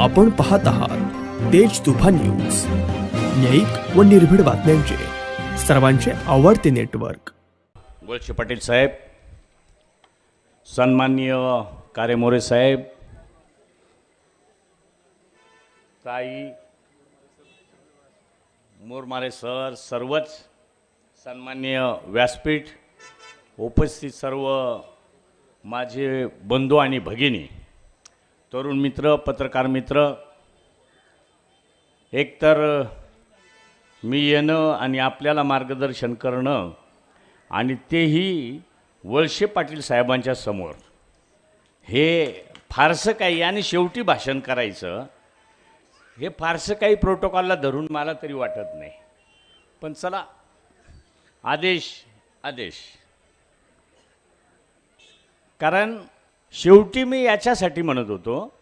आपण पाहत आहात तेज तुफान न्यूज. न्यायिक व निर्भीड बातम्यांचे. सर्वांचे आवडते नेटवर्क. वळशे पाटील साहेब सन्माननीय कारेमोरे साहेब ताई मोरमारे सर सर्वच सन्माननीय व्यासपीठ उपस्थित सर्व माझे बंधू आणि भगिनी तरुण मित्र पत्रकार मित्र एकतर मी येणं आणि आपल्याला मार्गदर्शन करणं आणि तेही वळशे पाटील साहेबांच्या समोर. हे फारसं काही आणि शेवटी भाषण करायचं हे फारसं काही प्रोटोकॉलला धरून मला तरी वाटत नाही. पण चला आदेश आदेश. कारण शेवटी मी याच्यासाठी म्हणत होतो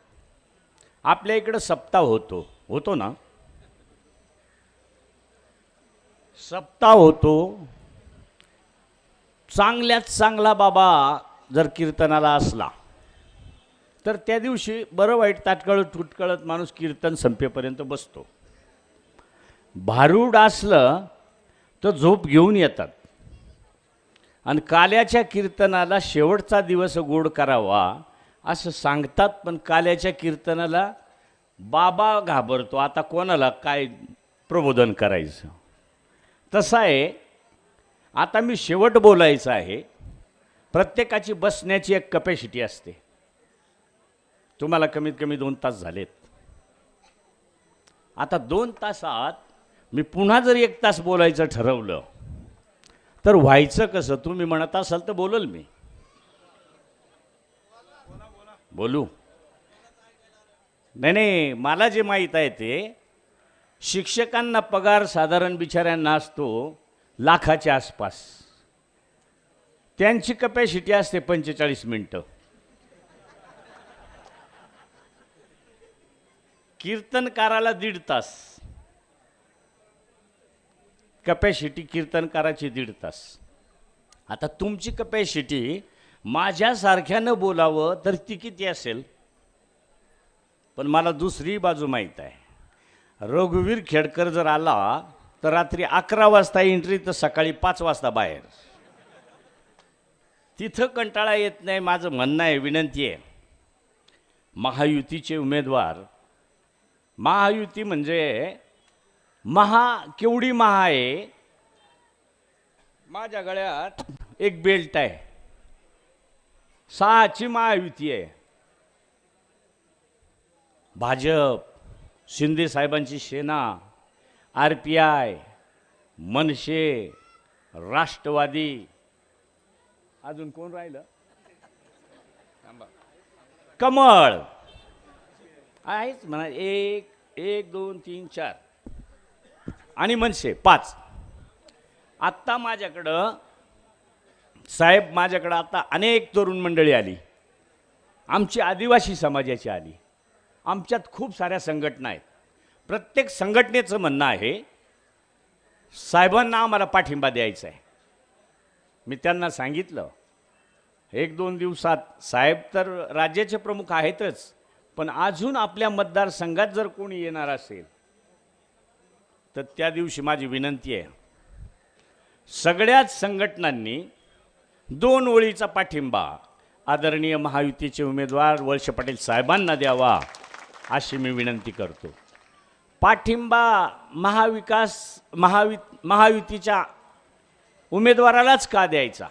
आपल्या इकडं सप्ताह होतो. होतो ना? सप्ताह होतो. चांगल्यात चांगला बाबा जर कीर्तनाला असला तर त्या दिवशी बरं वाईट ताटकळत तुटकळत माणूस कीर्तन संपेपर्यंत बसतो. भारूड असलं तर झोप घेऊन येतात. आणि काल्याच्या कीर्तनाला शेवटचा दिवस गोड करावा असं सांगतात पण काल्याच्या कीर्तनाला बाबा घाबरतो. आता कोणाला काय प्रबोधन करायचं? तसं आहे आता मी शेवट बोलायचं आहे. प्रत्येकाची बसण्याची एक कपॅसिटी असते. तुम्हाला कमीत कमी दोन तास झालेत. आता दोन तासात मी पुन्हा जर एक तास बोलायचं ठरवलं तर व्हायचं कसं? तुम्ही म्हणत असाल तर बोलल मी. बोलू. नाही नाही मला जे माहीत आहे ते शिक्षकांना पगार साधारण बिचाऱ्यांना असतो लाखाच्या आसपास. त्यांची कपॅसिटी असते पंचेचाळीस मिनटं. कीर्तनकाराला दीड तास. कपॅसिटी कीर्तनकाराची दीड तास. आता तुमची कपॅसिटी माझ्यासारख्यानं बोलावं तर ती किती असेल? पण मला दुसरी बाजू माहीत आहे. रघुवीर खेडकर जर आला तर रात्री अकरा वाजता एंट्री तर सकाळी पाच वाजता बाहेर. तिथं कंटाळा येत नाही माझं म्हणणं आहे विनंती आहे. महायुतीचे उमेदवार महायुती म्हणजे महा केवढी महा आहे? माझ्या गळ्यात एक बेल्ट आहे. सहाची महायुती आहे. भाजप शिंदे साहेबांची Sena R P I MNS Rashtravadi. अजून कोण राहिलं? कमळ. आहेच म्हणा एक एक दोन तीन चार. आणि मनसे पाच. आत्ता माझ्याकडं साहेब माझ्याकडं आता अनेक तरुण मंडळी आली. आमची आदिवासी समाजाची आली. आमच्यात खूप साऱ्या संघटना आहेत. प्रत्येक संघटनेचं म्हणणं आहे साहेबांना आम्हाला पाठिंबा द्यायचा आहे. मी त्यांना सांगितलं एक दोन दिवसात साहेब तर राज्याचे प्रमुख आहेतच पण अजून आपल्या मतदारसंघात जर कोणी येणार असेल तर त्या दिवशी माझी विनंती आहे सगळ्याच संघटनांनी दोन ओळीचा पाठिंबा आदरणीय महायुतीचे उमेदवार वळसे पाटील साहेबांना द्यावा अशी मी विनंती करतो. पाठिंबा महाविकास महावि महायुतीच्या उमेदवारालाच का द्यायचा?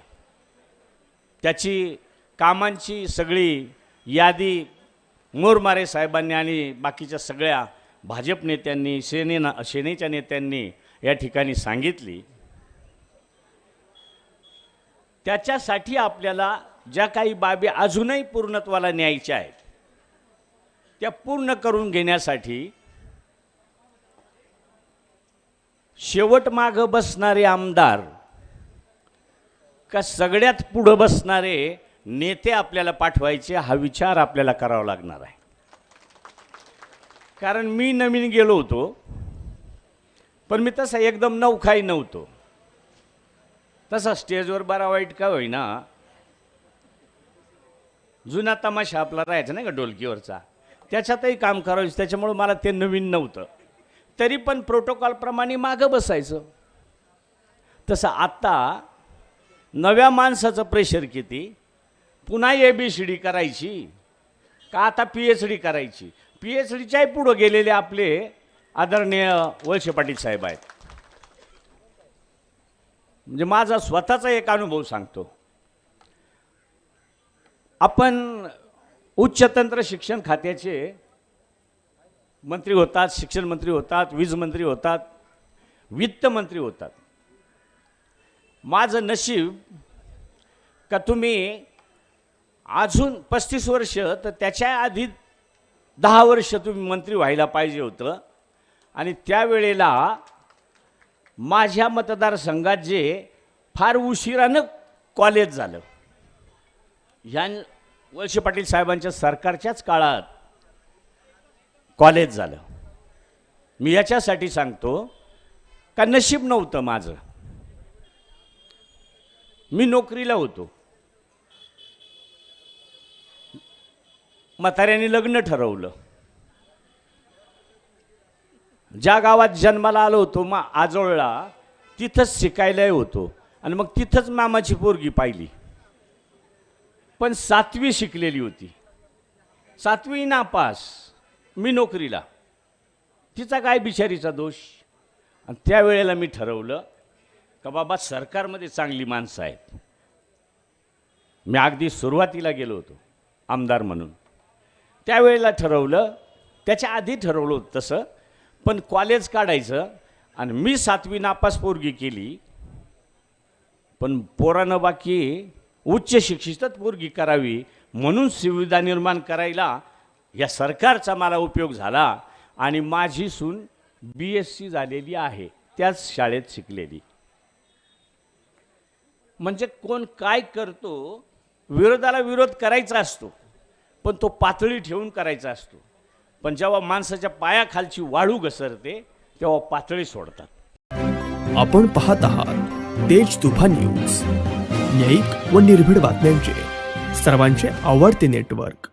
त्याची कामांची सगळी यादी मोरमारे साहेबांनी आणि बाकीच्या सगळ्या भाजप नेत्यांनी सेनेना सेनेच्या नेत्यांनी या ठिकाणी सांगितली. त्याच्यासाठी आपल्याला ज्या काही बाबी अजूनही पूर्णत्वाला न्यायच्या आहेत त्या पूर्ण करून घेण्यासाठी शेवट मागं बसणारे आमदार का सगळ्यात पुढं बसणारे नेते आपल्याला पाठवायचे हा विचार आपल्याला करावा लागणार आहे. कारण मी नवीन गेलो होतो. पण मी तसा एकदम नवखाही नव्हतो. तसा स्टेजवर बरा वाईट का होईना. जुना तमाशा आपला राहायचा नाही का डोलकीवरचा त्याच्यातही काम करायचं त्याच्यामुळं मला ते नवीन नव्हतं. तरी पण प्रोटोकॉलप्रमाणे मागं बसायचं. तसं आत्ता नव्या माणसाचं प्रेशर किती? पुन्हा ए बी सी डी करायची. का आता पी एच डी करायची? पी एच डीच्याही पुढं गेलेले आपले आदरणीय वळसे पाटील साहेब आहेत. म्हणजे माझा स्वतःचा एक अनुभव सांगतो. आपण उच्च तंत्र शिक्षण खात्याचे मंत्री होतात शिक्षण मंत्री होतात वीज मंत्री होतात वित्त मंत्री होतात. माझं नशीब का तुम्ही अजून पस्तीस वर्ष तर त्याच्या आधी दहा वर्ष तुम्ही मंत्री व्हायला पाहिजे होतं. आणि त्यावेळेला माझ्या मतदारसंघात जे फार उशिरानं कॉलेज झालं. ह्या वळसे पाटील साहेबांच्या सरकारच्याच काळात कॉलेज झालं. मी याच्यासाठी सांगतो का नशीब नव्हतं माझं. मी नोकरीला होतो. म्हाताऱ्याने लग्न ठरवलं. ज्या गावात जन्माला आलो होतो मग आजोळला तिथंच शिकायलाही होतो. आणि मग तिथंच मामाची पोरगी पाहिली. पण सातवी शिकलेली होती. सातवी नापास. मी नोकरीला. तिचा काय बिचारीचा दोष? आणि त्यावेळेला मी ठरवलं का बाबा सरकारमध्ये चांगली माणसं आहेत. मी अगदी सुरुवातीला गेलो होतो आमदार म्हणून. त्यावेळेला ठरवलं त्याच्या आधी ठरवलं होतं तसं पण कॉलेज काढायचं आणि मी सातवी नापास पोरगी केली. पण पोरानं बाकी उच्च शिक्षितच पोरगी करावी म्हणून सुविधा निर्माण करायला या सरकारचा मला उपयोग झाला आणि माझी सून बी एस सी झालेली आहे त्याच शाळेत शिकलेली. म्हणजे कोण काय करतो विरोधाला विरोध करायचा असतो. पण तो पातळी ठेवून करायचा असतो. पण जेव्हा माणसाच्या पायाखालची वाळू घसरते तेव्हा पातळी सोडतात. आपण पाहत आहात तेज तुफान न्यूज. न्यायिक व निर्भीड बातम्यांचे. सर्वांचे आवडते नेटवर्क.